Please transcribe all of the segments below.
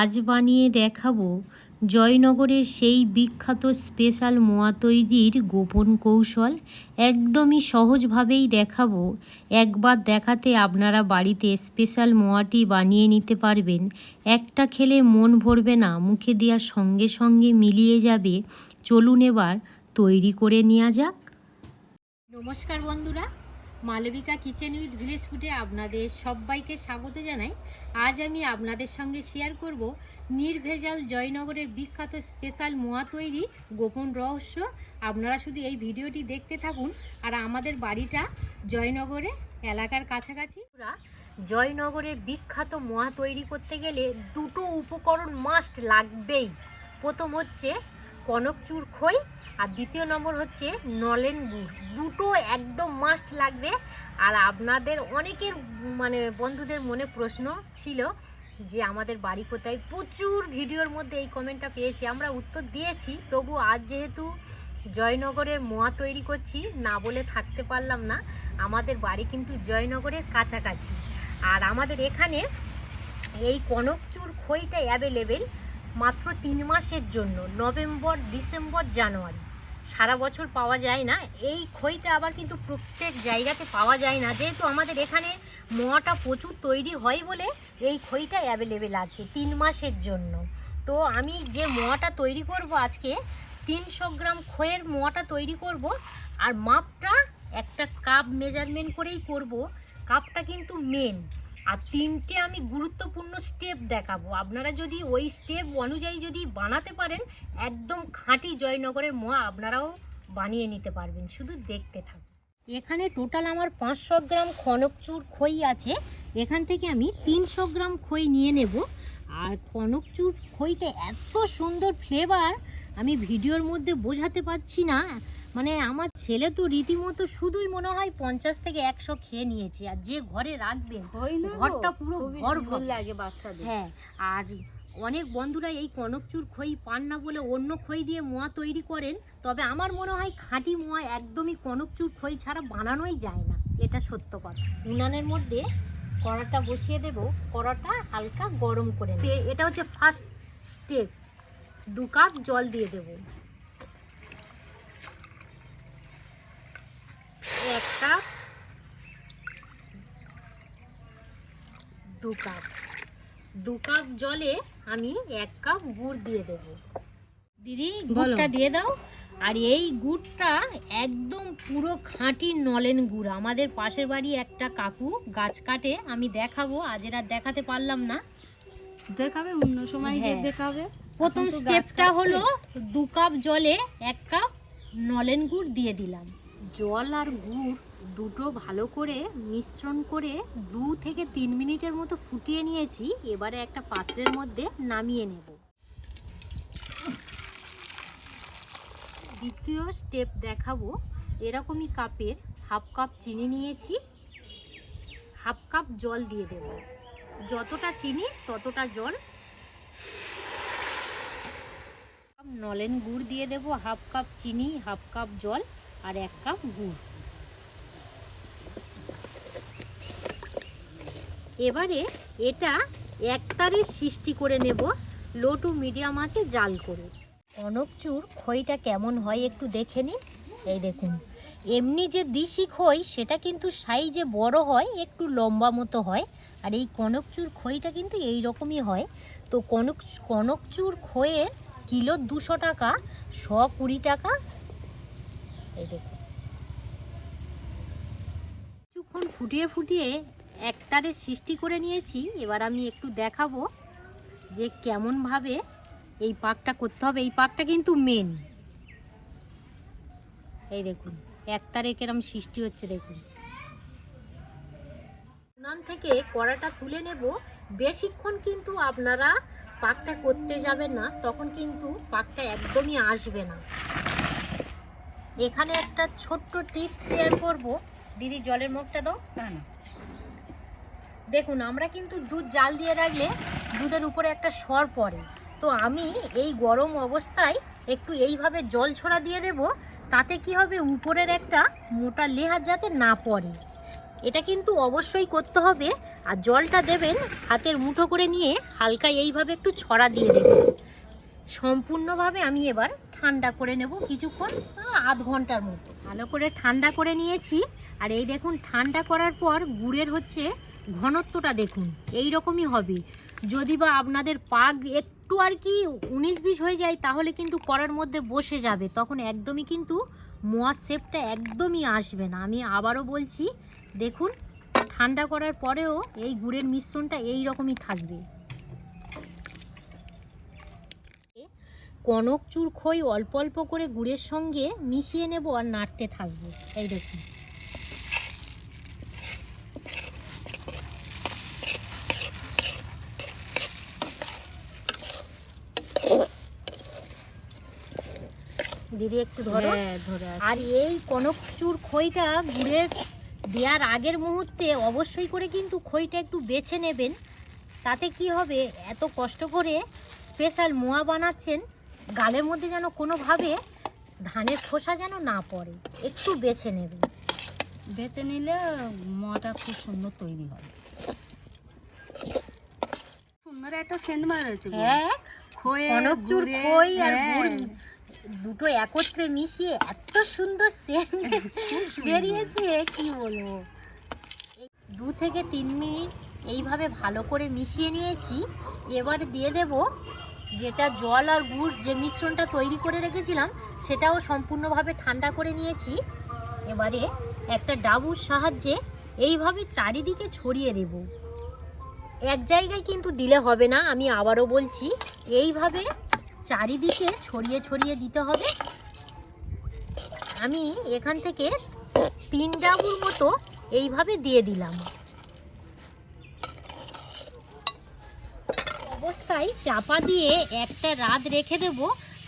আজ বানিয়ে দেখাবো জয়নগরের সেই বিখ্যাত স্পেশাল মোয়া তৈরির গোপন কৌশল। একদমই সহজভাবেই দেখাবো। একবার দেখাতে আপনারা বাড়িতে স্পেশাল মোয়াটি বানিয়ে নিতে পারবেন। একটা খেলে মন ভরবে না, মুখে দেওয়ার সঙ্গে সঙ্গে মিলিয়ে যাবে। চলুন এবার তৈরি করে নেওয়া যাক। নমস্কার বন্ধুরা মালবিকা কিচেন উইথ ভিলেজ ফুডে আপনাদের সবাইকে স্বাগত জানাই। আজ আমি আপনাদের সঙ্গে শেয়ার করব নির্ভেজাল জয়নগরের বিখ্যাত স্পেশাল মোয়া তৈরি গোপন রহস্য। আপনারা শুধু এই ভিডিওটি দেখতে থাকুন আর আমাদের বাড়িটা জয়নগরে, এলাকার কাছাকাছি। জয়নগরের বিখ্যাত মোয়া তৈরি করতে গেলে দুটো উপকরণ মাস্ট লাগবেই। প্রথম হচ্ছে কনকচুর খই আর দ্বিতীয় নম্বর হচ্ছে নলেন গুড়। দুটো একদম মাস্ট লাগবে। আর আপনাদের অনেকের মানে বন্ধুদের মনে প্রশ্ন ছিল যে আমাদের বাড়ি কোথায়? প্রচুর ভিডিওর মধ্যে এই কমেন্টটা পেয়েছি। আমরা উত্তর দিয়েছি, তবু আজ যেহেতু জয়নগরের মোয়া তৈরি করছি, না বলে থাকতে পারলাম না। আমাদের বাড়ি কিন্তু জয়নগরের কাছাকাছি। আর আমাদের এখানে এই কনকচুর খইটা অ্যাভেলেবেল মাত্র তিন মাসের জন্য, নভেম্বর, ডিসেম্বর, জানুয়ারি। সারা বছর পাওয়া যায় না। এই খইটা আবার কিন্তু প্রত্যেক জায়গাতে পাওয়া যায় না। যেহেতু আমাদের এখানে মোয়াটা প্রচুর তৈরি হয় বলে এই খইটা অ্যাভেলেবেল আছে তিন মাসের জন্য। তো আমি যে মোয়াটা তৈরি করব আজকে, তিনশো গ্রাম খইয়ের মোয়াটা তৈরি করব আর মাপটা একটা কাপ মেজারমেন্ট করেই করব। কাপটা কিন্তু মেন আর তিনটে আমি গুরুত্বপূর্ণ স্টেপ দেখাবো। আপনারা যদি ওই স্টেপ অনুযায়ী যদি বানাতে পারেন, একদম খাঁটি জয়নগরের মোয়া আপনারাও বানিয়ে নিতে পারবেন। শুধু দেখতে থাকুন। এখানে টোটাল আমার পাঁচশো গ্রাম খনকচুর খই আছে। এখান থেকে আমি তিনশো গ্রাম খই নিয়ে নেব। আর কনকচুর খইটা এত সুন্দর ফ্লেভার আমি ভিডিওর মধ্যে বোঝাতে পারছি না। মানে আমার ছেলে তো রীতিমতো শুধুই মনে হয় পঞ্চাশ থেকে একশো খেয়ে নিয়েছে আর যে ঘরে রাখবেন না ঘরটা পুরো ভর ভর। লাগে বাচ্চাদের হ্যাঁ আর অনেক বন্ধুরা এই কনকচুর খই পান না বলে অন্য খই দিয়ে মোয়া তৈরি করেন তবে আমার মনে হয় খাঁটি মোয়া একদমই কনকচুর খই ছাড়া বানানোই যায় না এটা সত্য কথা উনানের মধ্যে কড়াটা বসিয়ে দেব কড়াটা হালকা গরম করে। এটা হচ্ছে ফার্স্ট স্টেপ দু কাপ জল দিয়ে দেব এক কাপ দু কাপ। দু কাপ জলে আমি এক কাপ গুড় দিয়ে দেব। দিদি গুড়টা দিয়ে দাও। আর এই গুড়টা একদম পুরো খাঁটি নলেন গুড়। আমাদের পাশের বাড়ি একটা কাকু গাছ কাটে আমি দেখাবো। আজ এরা দেখাতে পারলাম না। দেখাবে অন্য সময় হ্যাঁ। দেখাবে। প্রথম স্টেপটা হলো দু কাপ জলে এক কাপ নলেন গুড় দিয়ে দিলাম। জল আর গুড় দুটো ভালো করে মিশ্রণ করে দু থেকে তিন মিনিটের মতো ফুটিয়ে নিয়েছি। এবারে একটা পাত্রের মধ্যে নামিয়ে নেব। দ্বিতীয় স্টেপ দেখাবো। এরকমই কাপের হাফ কাপ চিনি নিয়েছি। হাফ কাপ জল দিয়ে দেব। যতটা চিনি, ততটা জল। নলেন গুড় দিয়ে দেবো। হাফ কাপ চিনি হাফ কাপ জল। আর এক কাপ গুড়। এবারে এটা একতারে সৃষ্টি করে নেব লো টু মিডিয়াম আছে জাল করে। কনকচুর খইটা কেমন হয় একটু দেখে নিন। এই দেখুন, এমনি যে দিশি খই, সেটা কিন্তু সাইজে বড় হয়, একটু লম্বা মতো হয়। আর এই কনকচুর খইটা কিন্তু এই রকমই হয়। তো কনক কনকচুর খইয়ের কিলো দুশো টাকা, শ কুড়ি টাকা এই দেখুন। কিছুক্ষণ ফুটিয়ে ফুটিয়ে একতারে সৃষ্টি করে নিয়েছি। এবার আমি একটু দেখাবো যে কেমনভাবে এই পাকটা করতে হবে। এই পাকটা কিন্তু মেন এই দেখুন, একতারে কেরম সৃষ্টি হচ্ছে, দেখুন। উনান থেকে কড়াটা তুলে নেব। বেশিক্ষণ কিন্তু আপনারা পাকটা করতে যাবেন না, তখন কিন্তু পাকটা একদমই আসবে না। এখানে একটা ছোট্ট টিপস শেয়ার করব। দিদি জলের মুখটা দাও। না না। দেখুন আমরা কিন্তু দুধ জাল দিয়ে রাখলে দুধের উপরে একটা সর পড়ে। তো আমি এই গরম অবস্থায় একটু এইভাবে জল ছড়া দিয়ে দেব তাতে কি হবে? উপরের একটা মোটা লেহার যাতে না পড়ে। এটা কিন্তু অবশ্যই করতে হবে। আর জলটা দেবেন হাতের মুঠো করে নিয়ে হালকা এইভাবে একটু ছড়া দিয়ে দেবেন। সম্পূর্ণভাবে আমি এবার ঠান্ডা করে নেব কিছুক্ষণ। আহ, আধ ঘণ্টার মতো। ভালো করে ঠান্ডা করে নিয়েছি। আর এই দেখুন, ঠান্ডা করার পর গুড়ের হচ্ছে ঘনত্বটা দেখুন এই রকমই হবে। যদি বা আপনাদের পাক একটু আর কি উনিশ বিশ হয়ে যায়, তাহলে কিন্তু করার মধ্যে বসে যাবে। তখন একদমই কিন্তু মোয়ার শেপটা একদমই আসবে না। আমি আবারও বলছি, দেখুন, ঠান্ডা করার পরেও এই গুড়ের মিশ্রণটা এই রকমই থাকবে। কনক চুর খই অল্প অল্প করে গুড়ের সঙ্গে মিশিয়ে নেব আর নাড়তে থাকব। এই দেখুন। দিদি একটু ধরো। হ্যাঁ ধরে আর এই কনকচুর খইটা গুড়ের দেওয়ার আগের মুহূর্তে অবশ্যই করে কিন্তু খইটা একটু বেছে নেবেন। তাতে কি হবে? এত কষ্ট করে স্পেশাল মোয়া বানাচ্ছেন। গালের মধ্যে যেন কোনোভাবে ধানের খোসা যেন না পড়ে একটু বেছে নেবে বেছে নিলে মটা খুব সুন্দর তৈরি হয়। সুন্দর একটা সেন্ট গো। হ্যাঁ খয়ে, কনকচুর খই আর হ্যাঁ। গুড় দুটো একত্রে মিশিয়ে এত সুন্দর সেন্ট বেরিয়েছে কি বলব? দু থেকে তিন মিনিট এইভাবে ভালো করে মিশিয়ে নিয়েছি। এবার দিয়ে দেব যেটা জল আর গুড় যে মিশ্রণটা তৈরি করে রেখেছিলাম, সেটাও সম্পূর্ণভাবে ঠান্ডা করে নিয়েছি। এবারে একটা ডাবুর সাহায্যে এইভাবে চারিদিকে ছড়িয়ে দেবো। এক জায়গায় কিন্তু দিলে হবে না, আমি আবারও বলছি, এইভাবে চারিদিকে ছড়িয়ে ছড়িয়ে দিতে হবে। আমি এখান থেকে তিন ডাবুর মতো এইভাবে দিয়ে দিলাম। অবস্থায় চাপা দিয়ে একটা রাত রেখে দেব।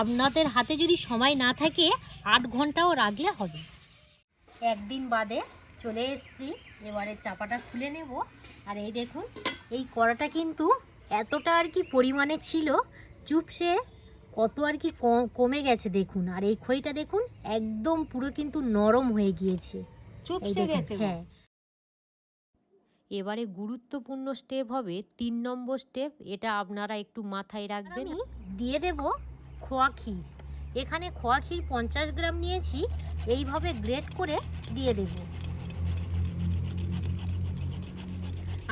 আপনাদের হাতে যদি সময় না থাকে আট ঘন্টাও রাখলে হবে। একদিন বাদে চলে এসেছি। এবারে চাপাটা খুলে নেব। আর এই দেখুন এই কড়াটা কিন্তু এতটা আর কি পরিমাণে ছিল চুপসে কত আর কি কমে গেছে দেখুন। আর এই খইটা দেখুন একদম পুরো কিন্তু নরম হয়ে গিয়েছে। চুপসে গেছে হ্যাঁ। এবারে গুরুত্বপূর্ণ স্টেপ হবে তিন নম্বর স্টেপ এটা আপনারা একটু মাথায় রাখবেন। দিয়ে দেব খোয়া ক্ষীর। এখানে খোয়া ক্ষীর পঞ্চাশ গ্রাম নিয়েছি এইভাবে গ্রেট করে দিয়ে দেব।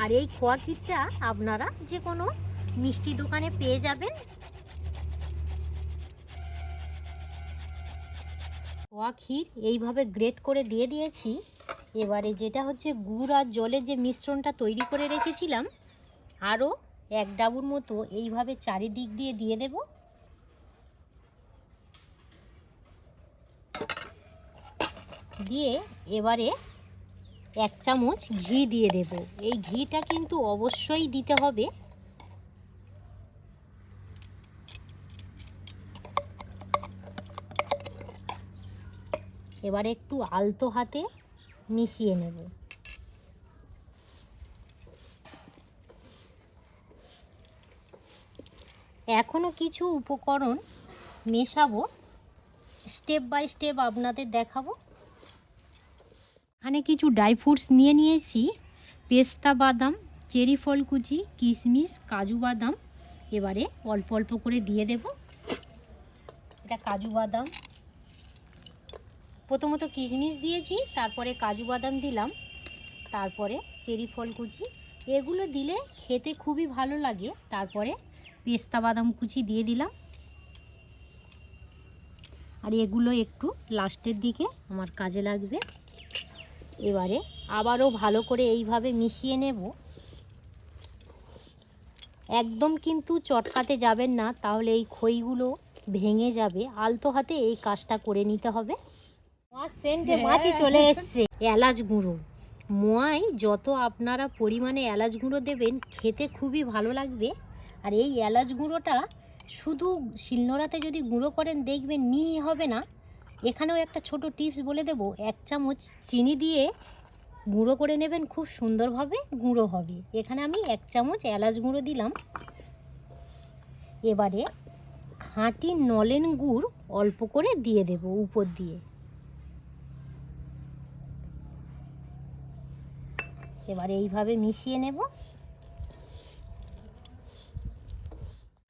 আর এই খোয়া ক্ষীরটা আপনারা যে কোনো মিষ্টি দোকানে পেয়ে যাবেন। খোয়া ক্ষীর এইভাবে গ্রেট করে দিয়ে দিয়েছি। এবারে যেটা হচ্ছে গুড় আর জলের যে মিশ্রণটা তৈরি করে রেখেছিলাম, আরও এক ডাবুর মতো এইভাবে চারিদিক দিয়ে দিয়ে দেব। দিয়ে এবারে এক চামচ ঘি দিয়ে দেব। এই ঘিটা কিন্তু অবশ্যই দিতে হবে। এবারে একটু আলতো হাতে মিশিয়ে নেব এখনও কিছু উপকরণ মেশাবো স্টেপ বাই স্টেপ আপনাদের দেখাবো। এখানে কিছু ড্রাই ফ্রুটস নিয়ে নিয়েছি, পেস্তা বাদাম, চেরি ফল কুচি, কিশমিশ, কাজু বাদাম, এবারে অল্প অল্প করে দিয়ে দেব। এটা কাজু বাদাম প্রথমত কিশমিশ দিয়েছি, তারপরে কাজু বাদাম দিলাম, তারপরে চেরি ফল কুচি। এগুলো দিলে খেতে খুবই ভালো লাগে। তারপরে পেস্তা বাদাম কুচি দিয়ে দিলাম। আর এগুলো একটু লাস্টের দিকে আমার কাজে লাগবে। এবারে আবারও ভালো করে এইভাবে মিশিয়ে নেব। একদম কিন্তু চটকাতে যাবেন না, তাহলে এই খইগুলো ভেঙে যাবে। আলতো হাতে এই কাজটা করে নিতে হবে। মোয়ার সেন্টে মাছি চলে এসছে। এলাচ গুঁড়ো। মোয়ায় যত আপনারা পরিমাণে এলাচ গুঁড়ো দেবেন খেতে খুবই ভালো লাগবে। আর এই এলাচ গুঁড়োটা শুধু শিলনোড়াতে যদি গুঁড়ো করেন দেখবেন মিহি হবে না। এখানেও একটা ছোট টিপস বলে দেব এক চামচ চিনি দিয়ে গুঁড়ো করে নেবেন খুব সুন্দরভাবে গুঁড়ো হবে। এখানে আমি এক চামচ এলাচ গুঁড়ো দিলাম। এবারে খাঁটি নলেন গুড় অল্প করে দিয়ে দেব উপর দিয়ে। এবারে এইভাবে মিশিয়ে নেব।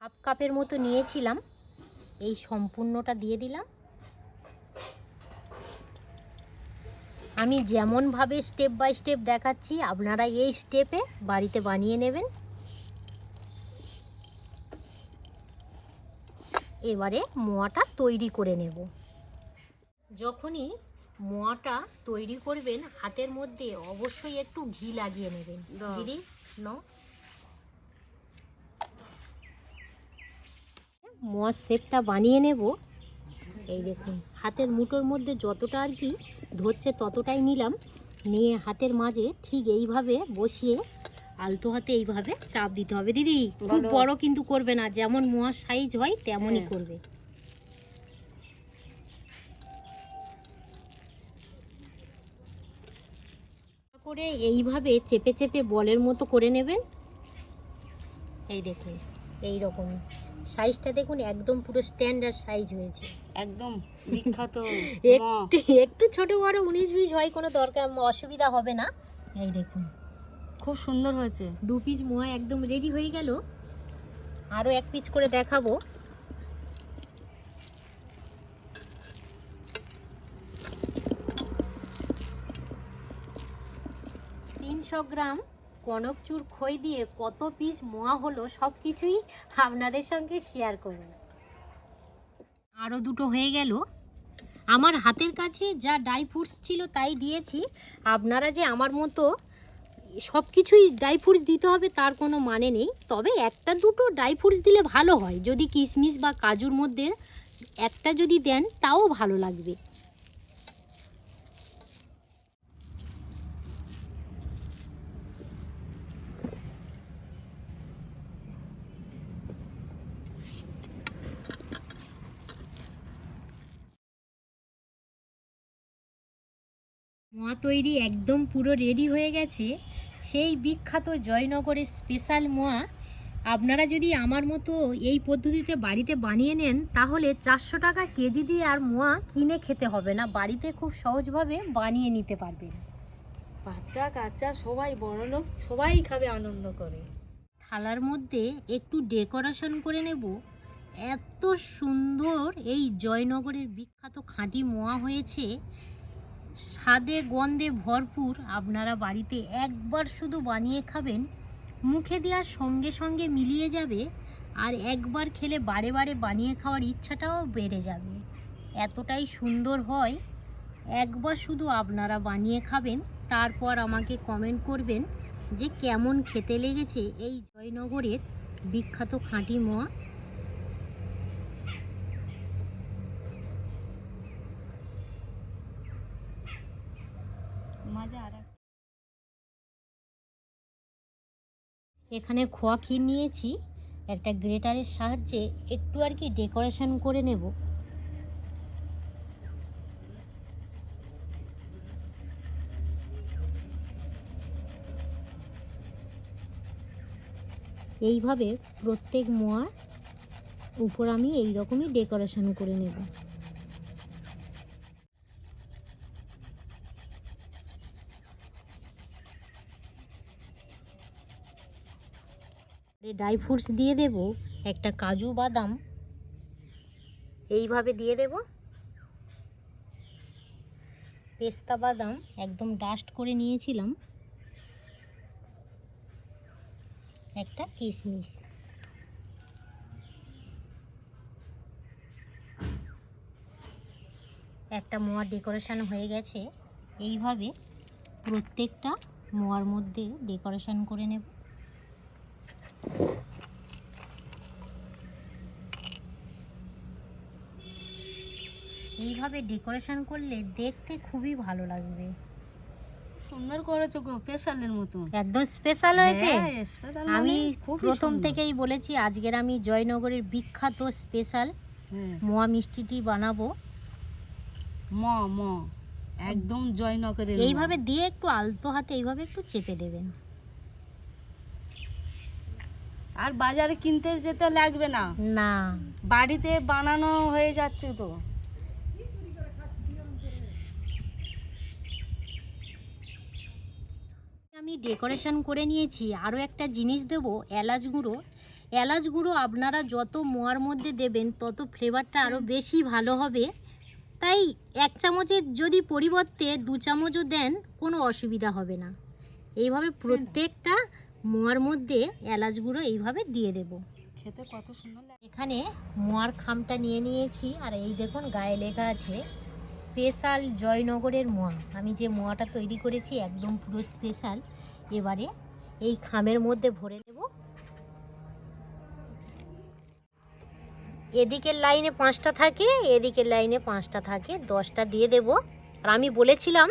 হাফ কাপের মতো নিয়েছিলাম। এই সম্পূর্ণটা দিয়ে দিলাম। আমি যেমনভাবে স্টেপ বাই স্টেপ দেখাচ্ছি, আপনারা এই স্টেপে বাড়িতে বানিয়ে নেবেন। এবারে মোয়াটা তৈরি করে নেব। যখনই মোয়াটা তৈরি করবেন হাতের মধ্যে অবশ্যই একটু ঘি লাগিয়ে নেবেন। দিদি মোয়ার শেপটা বানিয়ে নেব। এই দেখুন হাতের মুঠোর মধ্যে যতটা আর কি ধরছে ততটাই নিলাম। নিয়ে হাতের মাঝে ঠিক এইভাবে বসিয়ে আলতো হাতে এইভাবে চাপ দিতে হবে। দিদি খুব বড় কিন্তু করবে না যেমন মোয়ার সাইজ হয় তেমনই হ্যাঁ। করবে। করে এইভাবে চেপে চেপে বলের মতো করে নেবেন? এই দেখুন এই রকম সাইজটা দেখুন একদম পুরো স্ট্যান্ডার্ড সাইজ হয়েছে। একদম বিখ্যাত। একটু একটু ছোট বড় উনিশ বিশ হয় কোনো দরকার অসুবিধা হবে না। এই দেখুন। খুব সুন্দর হয়েছে। দু পিস মোয়া একদম রেডি হয়ে গেল। আরও এক পিস করে দেখাবো। তিনশো গ্রাম কনকচুর খই দিয়ে কত পিস মোয়া হলো সব কিছুই আপনাদের সঙ্গে শেয়ার করব। আরও দুটো হয়ে গেল। আমার হাতের কাছে যা ড্রাই ফ্রুটস ছিল তাই দিয়েছি। আপনারা যে আমার মতো সব কিছুই ড্রাই ফ্রুটস দিতে হবে তার কোনো মানে নেই। তবে একটা দুটো ড্রাই ফ্রুটস দিলে ভালো হয়। যদি কিশমিশ বা কাজুর মধ্যে একটা যদি দেন তাও ভালো লাগবে। মোয়া তৈরি একদম পুরো রেডি হয়ে গেছে। সেই বিখ্যাত জয়নগরের স্পেশাল মোয়া। আপনারা যদি আমার মতো এই পদ্ধতিতে বাড়িতে বানিয়ে নেন তাহলে চারশো টাকা কেজি দিয়ে আর মোয়া কিনে খেতে হবে না। বাড়িতে খুব সহজভাবে বানিয়ে নিতে পারবেন। বাচ্চা কাচ্চা সবাই বড় লোক সবাই খাবে আনন্দ করে। থালার মধ্যে একটু ডেকোরেশন করে নেব। এত সুন্দর এই জয়নগরের বিখ্যাত খাঁটি মোয়া হয়েছে। স্বাদে, গন্ধে ভরপুর। আপনারা বাড়িতে একবার শুধু বানিয়ে খাবেন, মুখে দেওয়ার সঙ্গে সঙ্গে মিলিয়ে যাবে, আর একবার খেলে বারে বারে বানিয়ে খাওয়ার ইচ্ছাটাও বেড়ে যাবে। এতটাই সুন্দর হয়। একবার শুধু আপনারা বানিয়ে খাবেন, তারপর আমাকে কমেন্ট করবেন যে কেমন খেতে লেগেছে এই জয়নগরের বিখ্যাত খাঁটি মোয়া। এখানে খোয়া ক্ষীর নিয়েছি, একটা গ্রেটারের সাহায্যে একটু আর কি ডেকোরেশন করে নেব। এইভাবে প্রত্যেক মোয়ার উপর আমি এই রকমই ডেকোরেশন করে নেব। ড্রাই ফ্রুটস দিয়ে দেব, একটা কাজু বাদাম। এইভাবে দিয়ে দেব। পেস্তা বাদাম একদম ডাস্ট করে নিয়েছিলাম। একটা কিশমিশ একটা মোয়ার ডেকোরেশন হয়ে গেছে। এইভাবে প্রত্যেকটা মোয়ার মধ্যে ডেকোরেশন করে নেব। এইভাবে ডেকোরেশন করলে দেখতে খুবই ভালো লাগবে। সুন্দর করেছ গো স্পেশালের মতো একদম স্পেশাল হয়েছে। হ্যাঁ, আমি মানে প্রথম থেকেই বলেছি আজকের আমি জয়নগরের বিখ্যাত স্পেশাল হ্যাঁ, মোয়া মিষ্টিটি বানাবো। ম ম একদম জয়নগরের এইভাবে দিয়ে একটু আলতো হাতে এইভাবে একটু চেপে দেবেন। আর বাজারে কিনতে যেতে লাগবে না। না। বাড়িতে বানানো হয়ে যাচ্ছে তো। আমি ডেকোরেশন করে নিয়েছি। আরও একটা জিনিস দেব এলাচ গুঁড়ো। এলাচ গুঁড়ো আপনারা যত মোয়ার মধ্যে দেবেন তত ফ্লেভারটা আরও বেশি ভালো হবে। তাই এক চামচের যদি পরিবর্তে দু চামচও দেন কোনো অসুবিধা হবে না। এইভাবে প্রত্যেকটা মোয়ার মধ্যে এলাচ গুঁড়ো এইভাবে দিয়ে দেব। খেতে কত সুন্দর এখানে মোয়ার খামটা নিয়ে নিয়েছি আর এই দেখুন গায়ে লেখা আছে স্পেশাল জয়নগরের মোয়া। আমি যে মোয়াটা তৈরি করেছি, একদম পুরো স্পেশাল। এবারে এই খামের মধ্যে ভরে নেব। এদিকের লাইনে পাঁচটা থাকে, এদিকের লাইনে পাঁচটা থাকে, দশটা দিয়ে দেব। আর আমি বলেছিলাম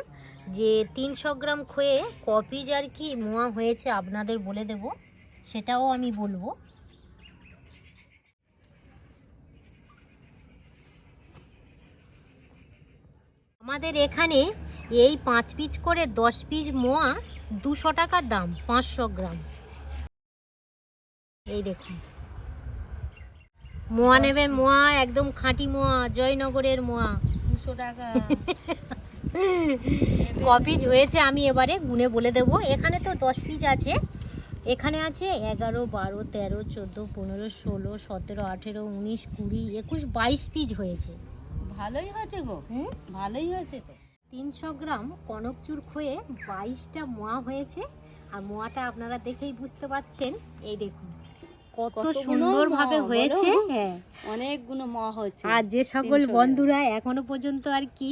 যে তিনশো গ্রাম খয়ে কপিজ আর কি মোয়া হয়েছে আপনাদের বলে দেব, সেটাও আমি বলব। আমাদের এখানে এই পাঁচ পিস করে দশ পিস মোয়া দুশো টাকার দাম পাঁচশো গ্রাম। এই দেখুন। মোয়া নেবেন মোয়া একদম খাঁটি মোয়া জয়নগরের মোয়া। দুশো টাকা। কপিজ হয়েছে আমি এবারে গুনে বলে দেব। এখানে তো দশ পিস আছে। এখানে আছে এগারো বারো তেরো চোদ্দ পনেরো ষোলো সতেরো আঠেরো উনিশ কুড়ি একুশ বাইশ পিস হয়েছে। ভালোই হয়েছে গো। হুম? ভালোই হয়েছে তো। তিনশো গ্রাম কনকচুর খয়ে বাইশটা মোয়া হয়েছে। আর মোয়াটা আপনারা দেখেই বুঝতে পাচ্ছেন। এই দেখুন কত সুন্দরভাবে হয়েছে? হ্যাঁ। অনেকগুলো মোয়া হয়েছে। আর যে সকল বন্ধুরা এখনও পর্যন্ত আর কি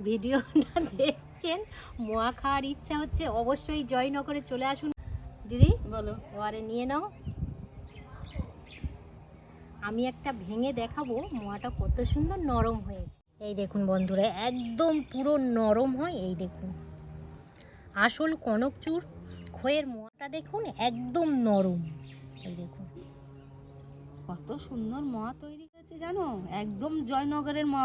ভিডিওটা দেখছেন মোয়া খাওয়ার ইচ্ছা হচ্ছে অবশ্যই জয়নগরে চলে আসুন। দিদি বলো। ওয়ারে নিয়ে নাও। আমি একটা ভেঙে দেখাবো, মোয়াটা কত সুন্দর নরম হয়েছে। এই দেখুন বন্ধুরা, একদম পুরো নরম হয়, এই দেখুন। আসল কনকচুর খয়ের মোয়াটা দেখুন, একদম নরম। এই দেখুন। কত সুন্দর মোয়া তৈরি করেছে জানো? একদম জয়নগরের মা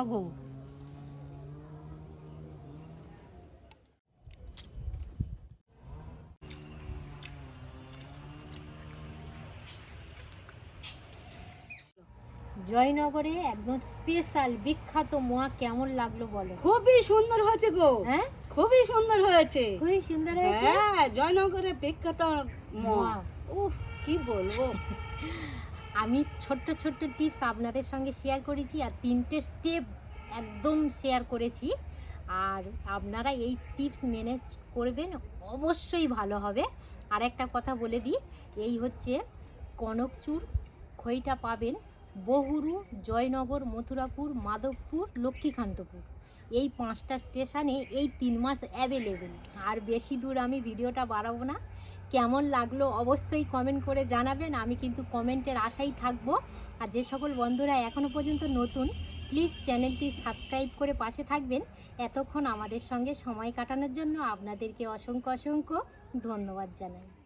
জয়নগরে একদম স্পেশাল বিখ্যাত মোয়া কেমন লাগল বলো? খুবই সুন্দর হয়েছে গো। হ্যাঁ? খুবই সুন্দর হয়েছে। খুবই সুন্দর হয়েছে? হ্যাঁ জয়নগরে বিখ্যাত মোয়া। উফ কি বলব? আমি ছোট্ট ছোট্ট টিপস আপনাদের সঙ্গে শেয়ার করেছি আর তিনটে স্টেপ একদম শেয়ার করেছি। আর আপনারা এই টিপস মেনে করবেন অবশ্যই ভালো হবে। আর একটা কথা বলে দিই এই হচ্ছে কনকচুর খইটা পাবেন বহুরু, জয়নগর, মথুরাপুর, মাধবপুর, লক্ষ্মীকান্তপুর। এই পাঁচটা স্টেশনে এই তিন মাস অ্যাভেলেবেল আর বেশি দূর আমি ভিডিওটা বাড়াবো না। কেমন লাগল অবশ্যই কমেন্ট করে জানাবেন। আমি কিন্তু কমেন্টের আশাই থাকব। আর যে সকল বন্ধুরা এখনও পর্যন্ত নতুন প্লিজ চ্যানেলটি সাবস্ক্রাইব করে পাশে থাকবেন। এতক্ষণ আমাদের সঙ্গে সময় কাটানোর জন্য আপনাদেরকে অসংখ্য অসংখ্য ধন্যবাদ জানাই।